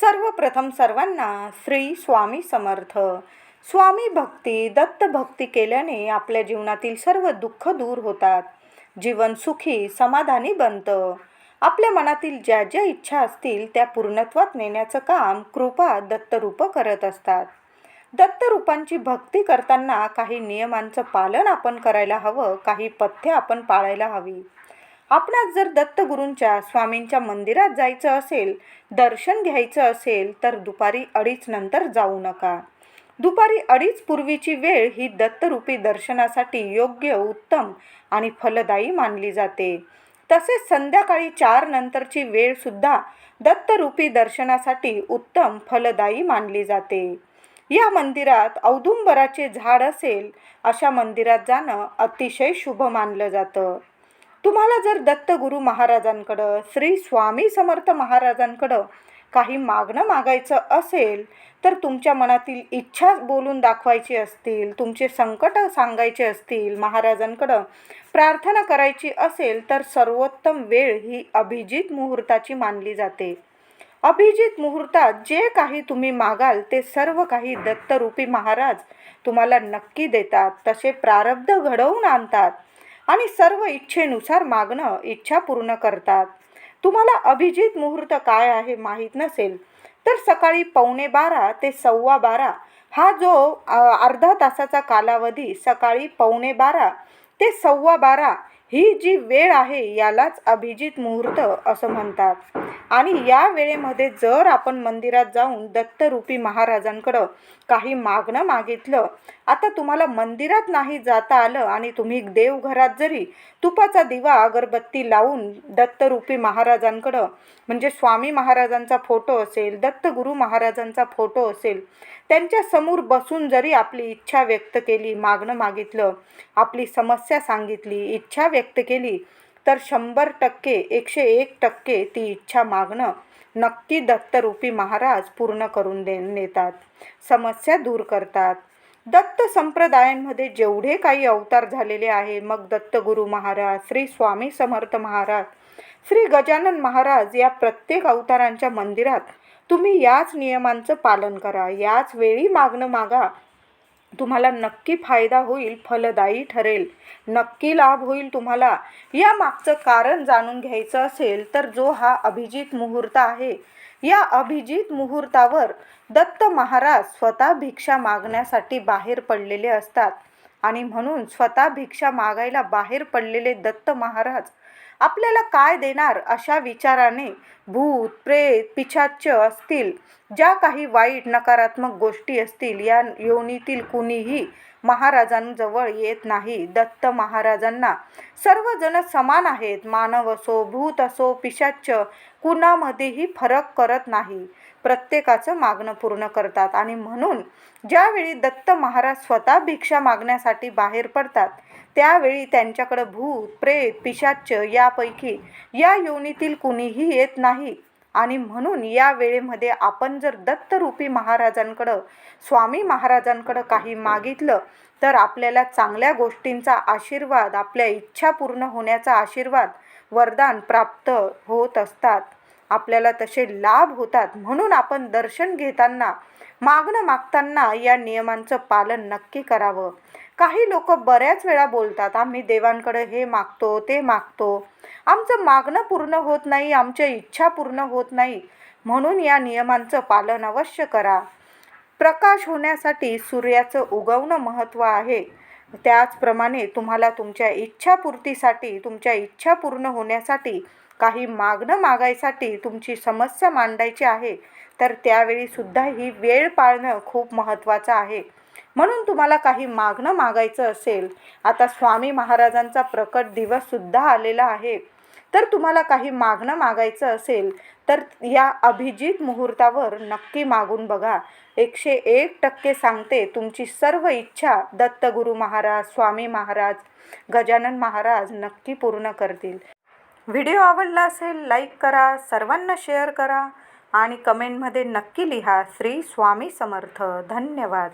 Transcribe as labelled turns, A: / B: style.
A: सर्वप्रथम सर्वांना श्री स्वामी समर्थ. स्वामी भक्ती दत्त भक्ती केल्याने आपल्या जीवनातील सर्व दुःख दूर होतात. जीवन सुखी समाधानी बनतं. आपल्या मनातील ज्या ज्या इच्छा असतील त्या पूर्णत्वात नेण्याचं काम कृपा दत्तरूप करत असतात. दत्तरूपांची भक्ती करताना काही नियमांचं पालन आपण करायला हवं काही पथ्य आपण पाळायला हवी. आपणास जर दत्तगुरूंच्या स्वामींच्या मंदिरात जायचं असेल दर्शन घ्यायचं असेल तर दुपारी अडीच नंतर जाऊ नका. दुपारी अडीच पूर्वीची वेळ ही दत्तरूपी दर्शनासाठी योग्य उत्तम आणि फलदायी मानली जाते. तसेच संध्याकाळी चार नंतरची वेळसुद्धा दत्तरूपी दर्शनासाठी उत्तम फलदायी मानली जाते. या मंदिरात औदुंबराचे झाड असेल अशा मंदिरात जाणं अतिशय शुभ मानलं जातं. तुम्हाला जर दत्तगुरू महाराजांकडं श्री स्वामी समर्थ महाराजांकडं काही मागणं मागायचं असेल तर तुमच्या मनातील इच्छा बोलून दाखवायची असतील तुमचे संकट सांगायचे असतील महाराजांकडं प्रार्थना करायची असेल तर सर्वोत्तम वेळ ही अभिजित मुहूर्ताची मानली जाते. अभिजित मुहूर्तात जे काही तुम्ही मागाल ते सर्व काही दत्तरूपी महाराज तुम्हाला नक्की देतात. तसे प्रारब्ध घडवून आणतात. आणि सर्व इच्छेनुसार मागणं इच्छा पूर्ण करतात. तुम्हाला अभिजित मुहूर्त काय आहे माहीत नसेल तर सकाळी पावणे बारा ते सव्वा बारा हा जो अर्धा तासाचा कालावधी सकाळी पावणे बारा ते सव्वा बारा ही जी वेळ आहे यालाच अभिजित मुहूर्त असं म्हणतात. आणि या वेळेमध्ये जर आपण मंदिरात जाऊन दत्तरूपी महाराजांकडं काही मागणं मागितलं आता तुम्हाला मंदिरात नाही जाता आलं आणि तुम्ही देवघरात जरी तुपाचा दिवा अगरबत्ती लावून दत्तरूपी महाराजांकडं म्हणजे स्वामी महाराजांचा फोटो असेल दत्तगुरू महाराजांचा फोटो असेल त्यांच्यासमोर बसून जरी आपली इच्छा व्यक्त केली मागणं मागितलं आपली समस्या सांगितली इच्छा व्यक्त केली तर शंभर टक्के एकशे एक टक्के ती इच्छा मागणं नक्की दत्तरूपी महाराज पूर्ण करून दे नेतात. समस्या दूर करतात. दत्त संप्रदायांमध्ये जेवढे काही अवतार झालेले आहे मग दत्तगुरू महाराज श्री स्वामी समर्थ महाराज श्री गजानन महाराज या प्रत्येक अवतारांच्या मंदिरात तुम्ही याच नियमांचं पालन करा याच वेळी मागणं मागा तुम्हाला नक्की फायदा होईल फलदायी ठरेल. नक्की लाभ होईल तुम्हाला. या मागचं कारण जाणून घ्यायचं असेल तर जो हा अभिजित मुहूर्त आहे या अभिजित मुहूर्तावर दत्त महाराज स्वतः भिक्षा मागण्यासाठी बाहेर पडलेले असतात. आणि म्हणून स्वतः भिक्षा मागायला बाहेर पडलेले दत्त महाराज आपल्याला काय देणार अशा विचाराने भूत प्रेत पिछाच्य असतील ज्या काही वाईट नकारात्मक गोष्टी असतील या योनीतील कुणीही महाराजांजवळ येत नाही. दत्त महाराजांना सर्वजण समान आहेत. मानव असो भूत असो पिशाच्य कुणामध्येही फरक करत नाही. प्रत्येकाचं मागणं पूर्ण करतात. आणि म्हणून ज्यावेळी दत्त महाराज स्वतः भिक्षा मागण्यासाठी बाहेर पडतात त्यावेळी त्यांच्याकडं भूत प्रेत पिशाच्च यापैकी या योनीतील कुणीही येत नाही. आणि म्हणून या वेळेमध्ये आपण जर दत्तरूपी महाराजांकडं स्वामी महाराजांकडं काही मागितलं तर आपल्याला चांगल्या गोष्टींचा आशीर्वाद आपल्या इच्छा पूर्ण होण्याचा आशीर्वाद वरदान प्राप्त होत असतात. आपल्याला तसे लाभ होतात म्हणून आपण दर्शन घेताना मागणं मागताना या नियमांचं पालन नक्की करावं. काही लोक बऱ्याच वेळा बोलतात आम्ही देवांकडे हे मागतो ते मागतो. आमचं मागणं पूर्ण होत नाही आमच्या इच्छा पूर्ण होत नाही. म्हणून या नियमांचं पालन अवश्य करा. प्रकाश होण्यासाठी सूर्याचं उगवणं महत्त्व आहे. त्याचप्रमाणे तुम्हाला तुमच्या इच्छापूर्तीसाठी तुमच्या इच्छा पूर्ण होण्यासाठी काही मागणं मागायसाठी तुमची समस्या मांडायची आहे तर त्यावेळी सुद्धा ही वेळ पाळणं खूप महत्त्वाचं आहे. म्हणून तुम्हाला काही मागणं मागायचं असेल आता स्वामी महाराजांचा प्रकट दिवससुद्धा आलेला आहे. तर तुम्हाला काही मागणं मागायचं असेल तर या अभिजित मुहूर्तावर नक्की मागून बघा. एकशे एक टक्के सांगते तुमची सर्व इच्छा दत्तगुरू महाराज स्वामी महाराज गजानन महाराज नक्की पूर्ण करतील. व्हिडिओ आवडला असेल लाईक करा सर्वांना शेअर करा आणि कमेंटमध्ये नक्की लिहा. श्री स्वामी समर्थ. धन्यवाद.